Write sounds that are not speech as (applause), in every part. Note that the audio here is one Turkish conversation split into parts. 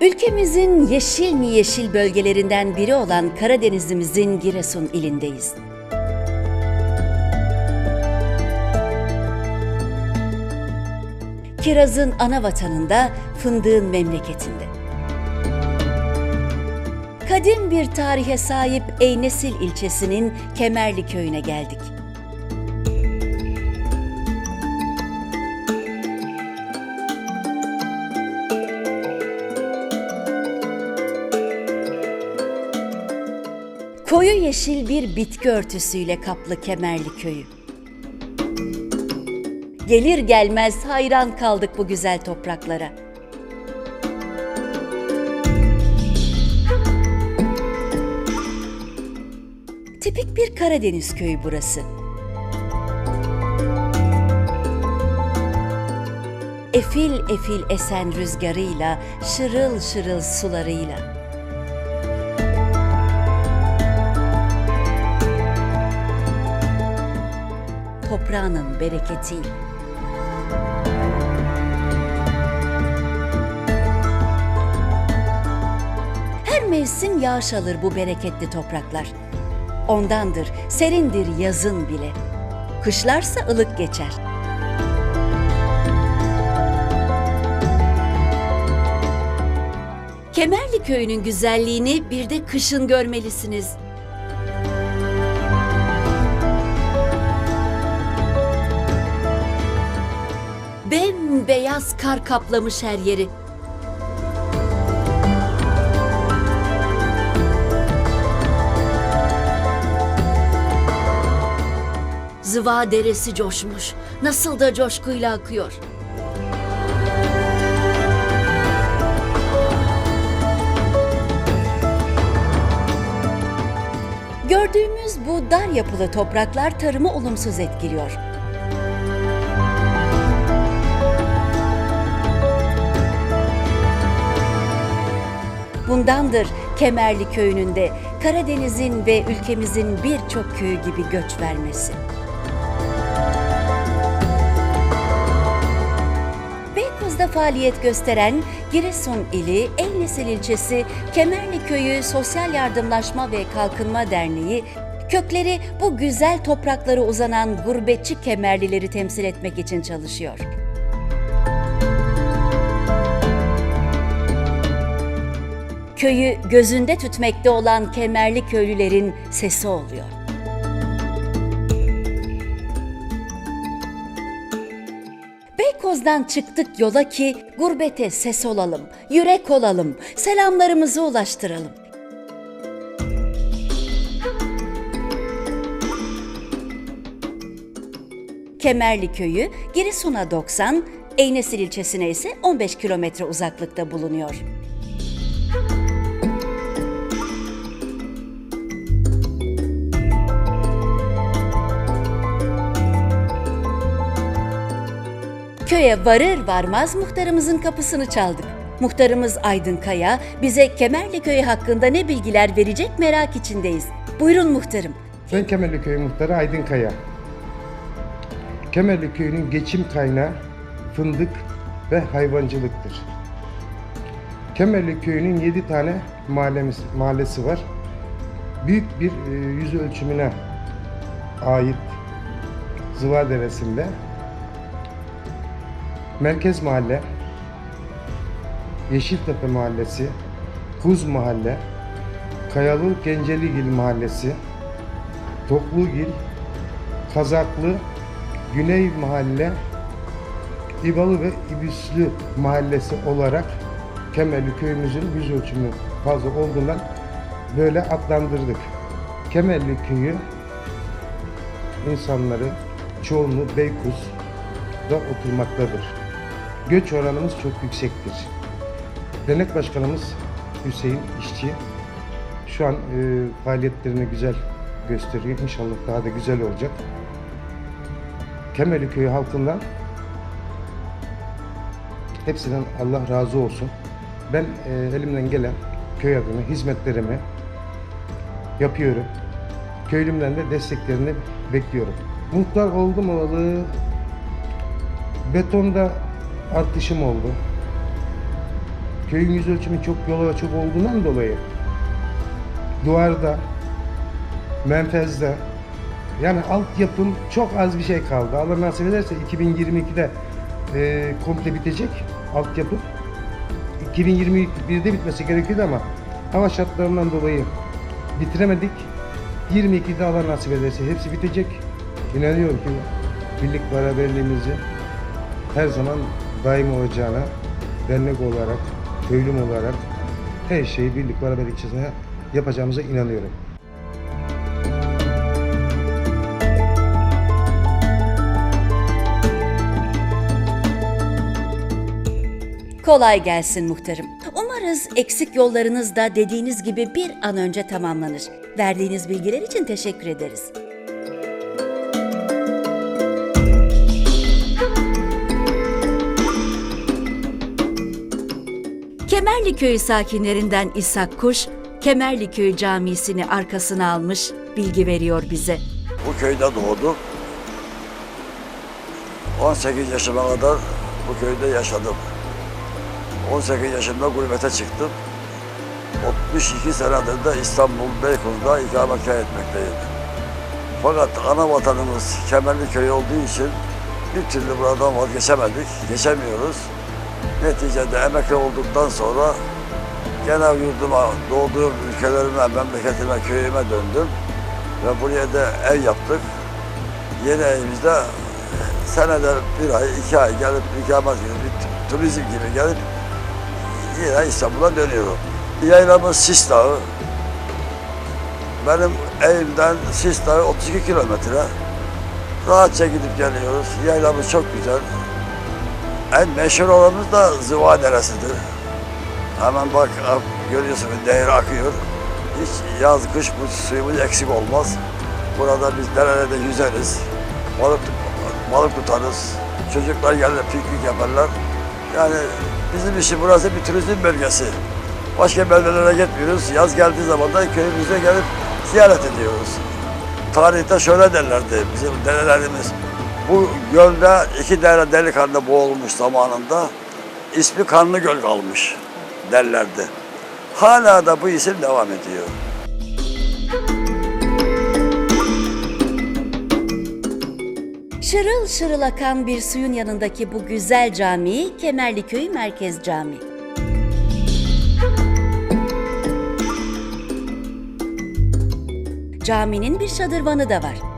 Ülkemizin yeşil mi yeşil bölgelerinden biri olan Karadenizimizin Giresun ilindeyiz. Kirazın ana vatanında, fındığın memleketinde. Kadim bir tarihe sahip Eynesil ilçesinin Kemerli köyüne geldik. Koyu yeşil bir bitki örtüsüyle kaplı Kemerli köyü. Gelir gelmez hayran kaldık bu güzel topraklara. Tipik bir Karadeniz köyü burası. Efil efil esen rüzgarıyla, şırıl şırıl sularıyla. Toprağının bereketiyle. Her mevsim yağış alır bu bereketli topraklar. Ondandır, serindir yazın bile. Kışlarsa ılık geçer. Kemerli köyünün güzelliğini bir de kışın görmelisiniz. Bembeyaz kar kaplamış her yeri. Zıva deresi coşmuş. Nasıl da coşkuyla akıyor. Gördüğümüz bu dar yapılı topraklar tarımı olumsuz etkiliyor. Bundandır Kemerli köyünün de Karadeniz'in ve ülkemizin birçok köyü gibi göç vermesi. Beykoz'da faaliyet gösteren Giresun ili Eynesil ilçesi Kemerli Köyü Sosyal Yardımlaşma ve Kalkınma Derneği kökleri bu güzel topraklara uzanan gurbetçi Kemerlileri temsil etmek için çalışıyor. Köyü gözünde tütmekte olan Kemerli köylülerin sesi oluyor. Beykoz'dan çıktık yola ki gurbete ses olalım, yürek olalım, selamlarımızı ulaştıralım. Kemerli köyü Giresun'a 90, Eynesil ilçesine ise 15 kilometre uzaklıkta bulunuyor. Köye varır varmaz muhtarımızın kapısını çaldık. Muhtarımız Aydın Kaya bize Kemerli Köyü hakkında ne bilgiler verecek merak içindeyiz. Buyurun muhtarım. Ben Kemerli Köyü Muhtarı Aydın Kaya. Kemerli Köyü'nün geçim kaynağı fındık ve hayvancılıktır. Kemerli Köyü'nün 7 tane mahallemiz, mahallesi var. Büyük bir e, yüz ölçümüne ait Zıva Deresi'nde Merkez Mahalle, Yeşiltepe Mahallesi, Kuz Mahalle, Kayalı Genceligil Mahallesi, Toklugil, Kazaklı, Güney Mahalle, İbalı ve İbüslü Mahallesi olarak Kemerli köyümüzün yüz ölçümü fazla olduğundan böyle adlandırdık. Kemerli köyü insanları çoğunluğu Beykoz'da oturmaktadır. Göç oranımız çok yüksektir. Dernek başkanımız Hüseyin İşçi şu an e, faaliyetlerini güzel gösteriyor. İnşallah daha da güzel olacak. Kemerli Köyü halkından hepsinden Allah razı olsun. Ben e, elimden gelen köy adına hizmetlerimi yapıyorum. Köylümden de desteklerini bekliyorum. Muhtar oldum olalı betonda artışım oldu. köyün yüz ölçümü çok yol açık olduğundan dolayı duvarda, menfezde yani altyapım çok az bir şey kaldı. Allah nasip ederse 2022'de e, komple bitecek altyapı. 2021'de bitmesi gerekiyordu ama hava şartlarından dolayı bitiremedik. 22'de Allah nasip ederse hepsi bitecek. İnanıyorum ki birlik beraberliğimizi her zaman daim olacağına dernek olarak, köylüm olarak her şeyi birlik beraberlik içerisinde yapacağımıza inanıyorum. Kolay gelsin muhtarım. Umarız eksik yollarınız da dediğiniz gibi bir an önce tamamlanır. Verdiğiniz bilgiler için teşekkür ederiz. Kemerli Köyü sakinlerinden İshak Kuş, Kemerli Köyü Camisi'ni arkasına almış, bilgi veriyor bize. Bu köyde doğdum. 18 yaşıma kadar bu köyde yaşadım. 18 yaşımda gurbete çıktım. 62 senedir de İstanbul Beykoz'da ikamet etmekteyim. Fakat ana vatanımız Kemerli Köy olduğu için bir türlü buradan vazgeçemedik, geçemiyoruz. Neticede emekli olduktan sonra genel yurduma, doğduğum ülkelerime, memleketime, köyüme döndüm. Ve buraya da ev yaptık. Yeni evimizde senede bir ay, iki ay gelip ikamet gibi, bir turizm gibi gelip yine İstanbul'a dönüyorum. Yaylamız Sis Dağı. Benim evimden Sis Dağı 32 kilometre. Rahatça gidip geliyoruz. Yaylamız çok güzel. En meşhur olanımız da Zıva Deresi'dir. Hemen bak ak- görüyorsunuz değeri akıyor. Hiç yaz kış bu suyumuz eksik olmaz. Burada biz derelerde yüzeriz. Balık, balık tutarız. Çocuklar gelir piknik yaparlar. Yani bizim için burası bir turizm bölgesi. Başka beldelere gitmiyoruz. Yaz geldiği zaman da köyümüze gelip ziyaret ediyoruz. Tarihte şöyle derlerdi bizim dedelerimiz. Bu gölde iki dere delikanlı boğulmuş zamanında. ismi Kanlı Göl kalmış derlerdi. Hala da bu isim devam ediyor. Şırıl şırıl akan bir suyun yanındaki bu güzel cami Kemerliköy Merkez Camii. Caminin bir şadırvanı da var.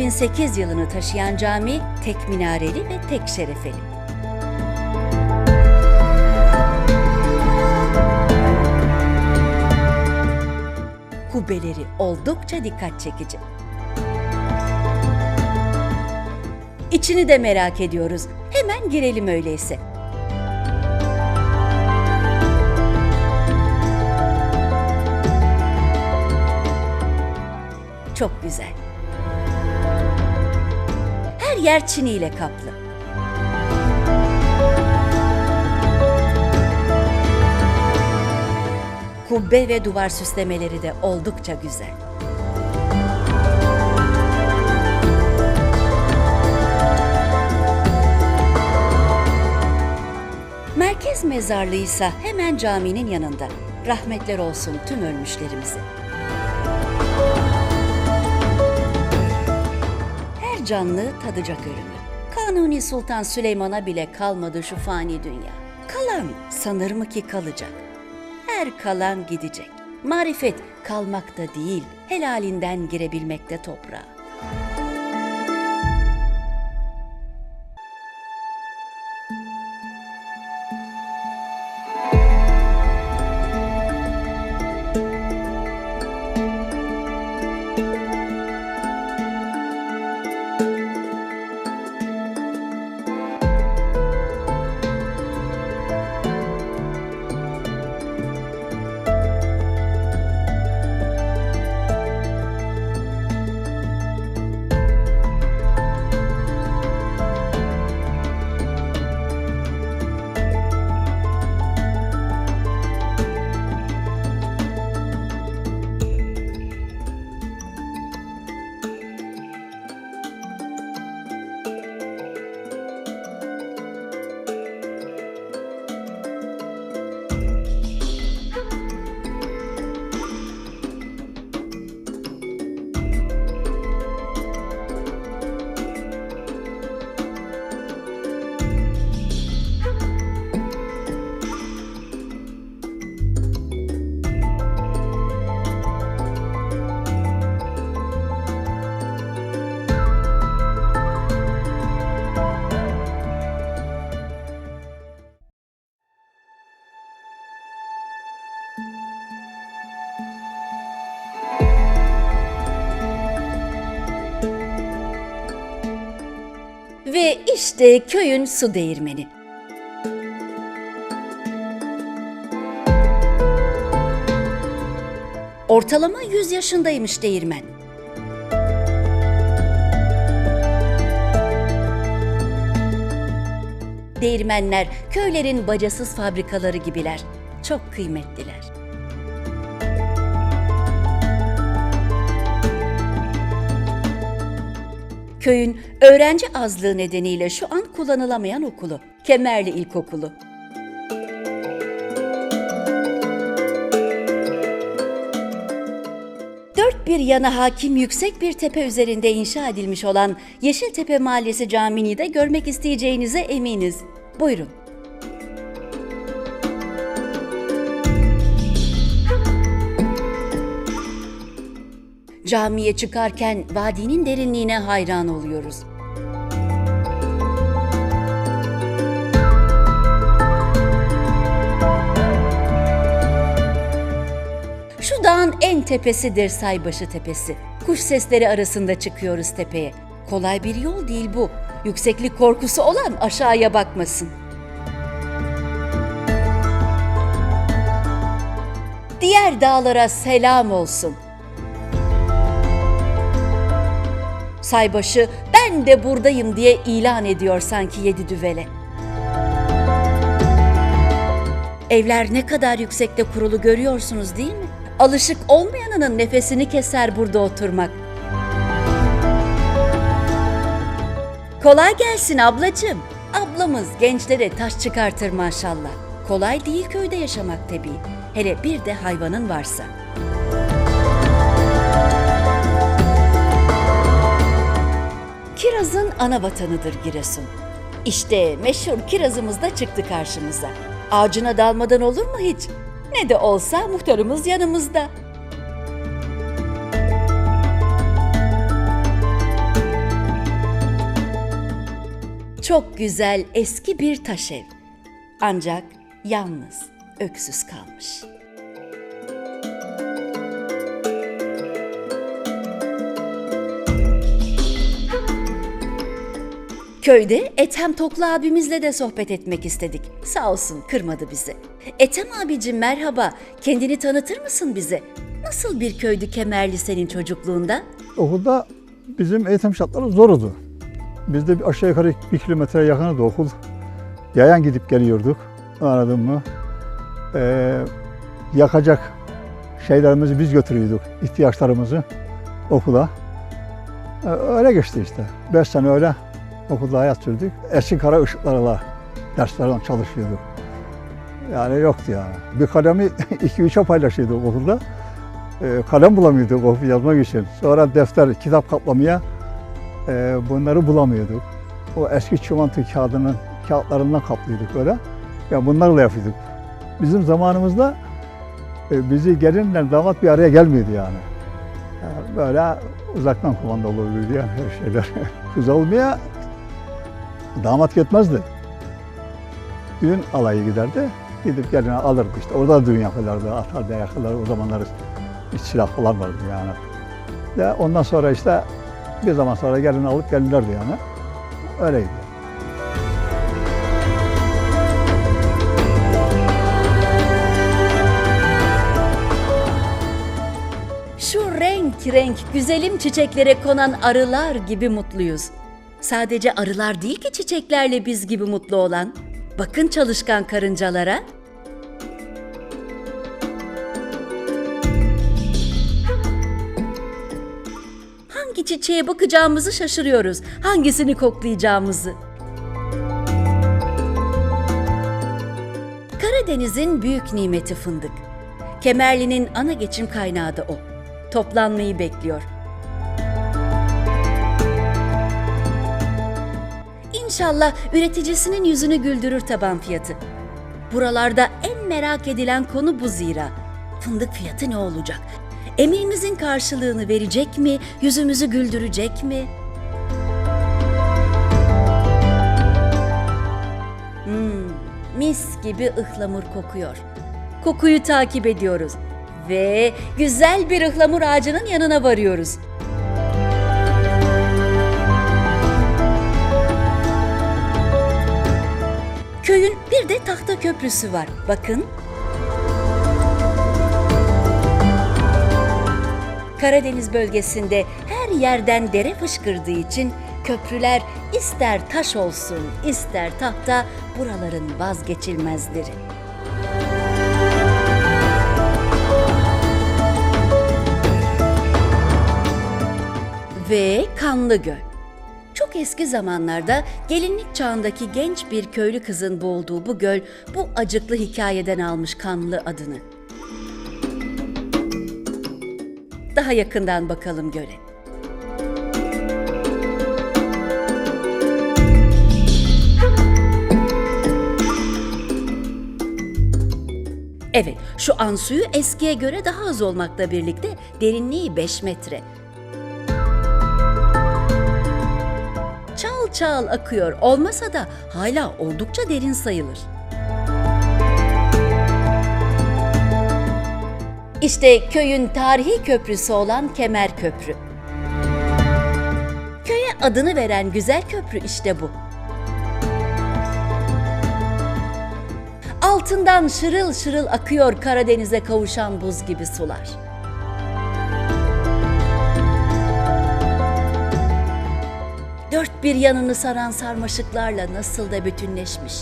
...2008 yılını taşıyan cami tek minareli ve tek şerefeli. kubbeleri oldukça dikkat çekici. İçini de merak ediyoruz. Hemen girelim öyleyse. Çok güzel. Yer çiniyle kaplı. Kubbe ve duvar süslemeleri de oldukça güzel. Merkez mezarlığı ise hemen caminin yanında. Rahmetler olsun tüm ölmüşlerimize. Canlı tadacak ölümü. Kanuni Sultan Süleyman'a bile kalmadı şu fani dünya. Kalan sanır mı ki kalacak? Her kalan gidecek. Marifet kalmakta değil, helalinden girebilmekte toprağa. Ve işte köyün su değirmeni. Ortalama 100 yaşındaymış değirmen. Değirmenler köylerin bacasız fabrikaları gibiler. Çok kıymetliler. Köyün öğrenci azlığı nedeniyle şu an kullanılamayan okulu, Kemerli İlkokulu. Dört bir yana hakim yüksek bir tepe üzerinde inşa edilmiş olan Yeşiltepe Mahallesi Camii'ni de görmek isteyeceğinize eminiz. Buyurun. Camiye çıkarken vadinin derinliğine hayran oluyoruz. Şu dağın en tepesidir Saybaşı Tepesi. Kuş sesleri arasında çıkıyoruz tepeye. Kolay bir yol değil bu. Yükseklik korkusu olan aşağıya bakmasın. Diğer dağlara selam olsun. Saybaşı ben de buradayım diye ilan ediyor sanki yedi düvele. Evler ne kadar yüksekte kurulu görüyorsunuz değil mi? Alışık olmayanının nefesini keser burada oturmak. Kolay gelsin ablacığım. Ablamız gençlere taş çıkartır maşallah. Kolay değil köyde yaşamak tabii. Hele bir de hayvanın varsa. Kirazın ana vatanıdır Giresun. İşte meşhur kirazımız da çıktı karşımıza. Ağacına dalmadan olur mu hiç? Ne de olsa muhtarımız yanımızda. Çok güzel eski bir taş ev. Ancak yalnız, öksüz kalmış. Köyde Ethem Toklu abimizle de sohbet etmek istedik. Sağ olsun kırmadı bizi. Ethem abicim merhaba. Kendini tanıtır mısın bize? Nasıl bir köydü Kemerli senin çocukluğunda? Okulda bizim eğitim şartları zordu. Bizde bir aşağı yukarı bir kilometre yakındı okul. Yayan gidip geliyorduk. Anladın mı? Ee, yakacak şeylerimizi biz götürüyorduk. ihtiyaçlarımızı okula. Ee, öyle geçti işte. Beş sene öyle okulda hayat sürdük. Eski kara ışıklarla derslerden çalışıyorduk. Yani yoktu yani. Bir kalemi (laughs) iki üçe paylaşıyorduk okulda. Ee, kalem bulamıyorduk okul yazmak için. Sonra defter, kitap kaplamaya e, bunları bulamıyorduk. O eski çimento kağıdının kağıtlarından kaplıyorduk böyle. Yani bunlarla yapıyorduk. Bizim zamanımızda e, bizi gelinle damat bir araya gelmiyordu yani. Yani böyle uzaktan kumandalı oluyordu yani her (laughs) şeyler. Kız almaya damat gitmezdi. Düğün alayı giderdi. Gidip gelini alırdı işte. Orada düğün yaparlardı, atardı yakarlar. O zamanlar hiç silah falan vardı yani. Ve ondan sonra işte bir zaman sonra gelini alıp gelirlerdi yani. Öyleydi. Şu renk renk güzelim çiçeklere konan arılar gibi mutluyuz. Sadece arılar değil ki çiçeklerle biz gibi mutlu olan. Bakın çalışkan karıncalara. Hangi çiçeğe bakacağımızı şaşırıyoruz. Hangisini koklayacağımızı. Karadeniz'in büyük nimeti fındık. Kemerli'nin ana geçim kaynağı da o. Toplanmayı bekliyor. İnşallah üreticisinin yüzünü güldürür taban fiyatı. Buralarda en merak edilen konu bu zira. Fındık fiyatı ne olacak? Emeğimizin karşılığını verecek mi? Yüzümüzü güldürecek mi? Hmm, mis gibi ıhlamur kokuyor. Kokuyu takip ediyoruz ve güzel bir ıhlamur ağacının yanına varıyoruz. Kemer Köprüsü var. Bakın. Karadeniz bölgesinde her yerden dere fışkırdığı için köprüler ister taş olsun ister tahta buraların vazgeçilmezleri. Ve Kanlıgöl. Çok eski zamanlarda gelinlik çağındaki genç bir köylü kızın boğulduğu bu göl bu acıklı hikayeden almış Kanlı adını. Daha yakından bakalım göle. Evet, şu an suyu eskiye göre daha az olmakla birlikte derinliği 5 metre. Çal akıyor olmasa da hala oldukça derin sayılır. İşte köyün tarihi köprüsü olan Kemer Köprü. Köye adını veren güzel köprü işte bu. Altından şırıl şırıl akıyor Karadeniz'e kavuşan buz gibi sular. Dört bir yanını saran sarmaşıklarla nasıl da bütünleşmiş.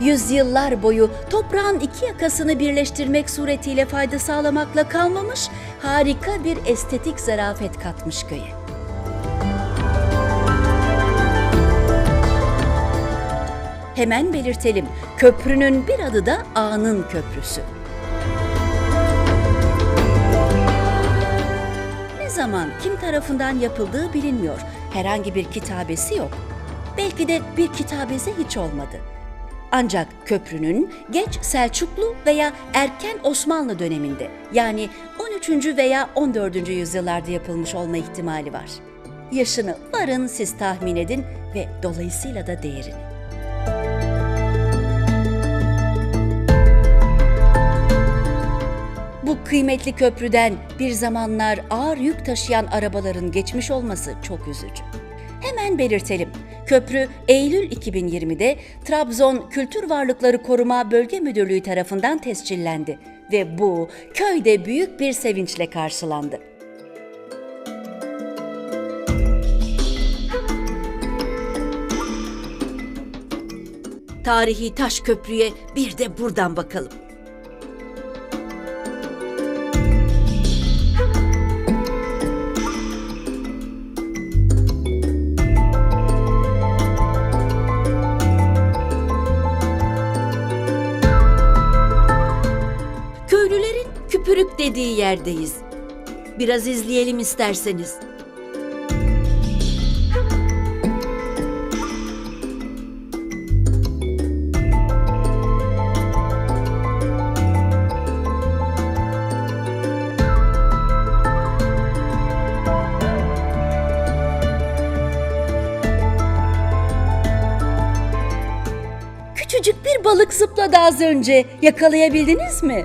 Yüzyıllar boyu toprağın iki yakasını birleştirmek suretiyle fayda sağlamakla kalmamış, harika bir estetik zarafet katmış köye. Hemen belirtelim, köprünün bir adı da Ağa'nın Köprüsü. Zaman, kim tarafından yapıldığı bilinmiyor. Herhangi bir kitabesi yok. Belki de bir kitabesi hiç olmadı. Ancak köprünün geç Selçuklu veya erken Osmanlı döneminde yani 13. veya 14. yüzyıllarda yapılmış olma ihtimali var. Yaşını varın siz tahmin edin ve dolayısıyla da değerini. Bu kıymetli köprüden bir zamanlar ağır yük taşıyan arabaların geçmiş olması çok üzücü. Hemen belirtelim. Köprü Eylül 2020'de Trabzon Kültür Varlıkları Koruma Bölge Müdürlüğü tarafından tescillendi ve bu köyde büyük bir sevinçle karşılandı. Tarihi taş köprüye bir de buradan bakalım. Dediği yerdeyiz. Biraz izleyelim isterseniz. Küçücük bir balık zıpladı az önce. Yakalayabildiniz mi?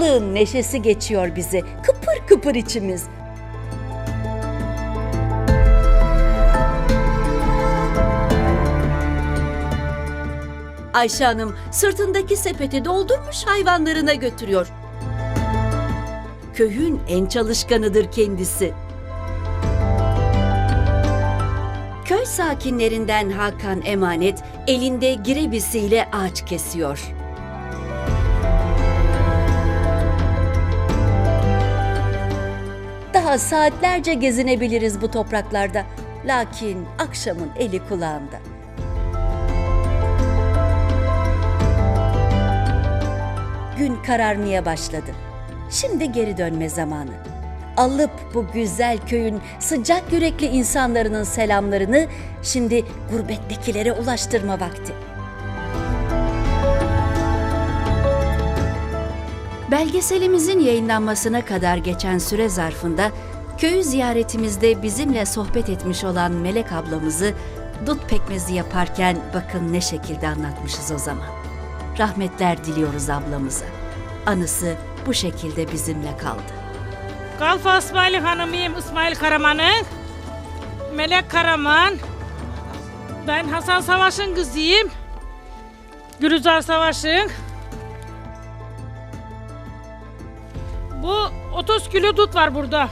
Balığın neşesi geçiyor bizi. Kıpır kıpır içimiz. Ayşe Hanım sırtındaki sepeti doldurmuş hayvanlarına götürüyor. Köyün en çalışkanıdır kendisi. Köy sakinlerinden Hakan Emanet elinde girebisiyle ağaç kesiyor. Daha saatlerce gezinebiliriz bu topraklarda. Lakin akşamın eli kulağında. Gün kararmaya başladı. Şimdi geri dönme zamanı. Alıp bu güzel köyün sıcak yürekli insanların selamlarını şimdi gurbettekilere ulaştırma vakti. Belgeselimizin yayınlanmasına kadar geçen süre zarfında köyü ziyaretimizde bizimle sohbet etmiş olan Melek ablamızı dut pekmezi yaparken bakın ne şekilde anlatmışız o zaman. Rahmetler diliyoruz ablamıza. Anısı bu şekilde bizimle kaldı. Kalfa İsmail Hanım'ıyım İsmail Karaman'ın. Melek Karaman. Ben Hasan Savaş'ın kızıyım. Gülizar Savaş'ın. Bu 30 kilo dut var burada.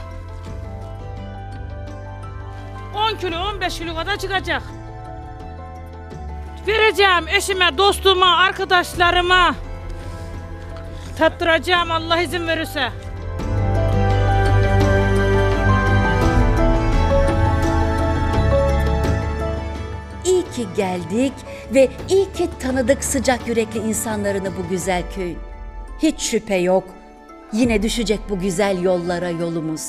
10 kilo 15 kilo kadar çıkacak. Vereceğim eşime, dostuma, arkadaşlarıma. Tattıracağım Allah izin verirse. İyi ki geldik ve iyi ki tanıdık sıcak yürekli insanlarını bu güzel köyün. Hiç şüphe yok. Yine düşecek bu güzel yollara yolumuz.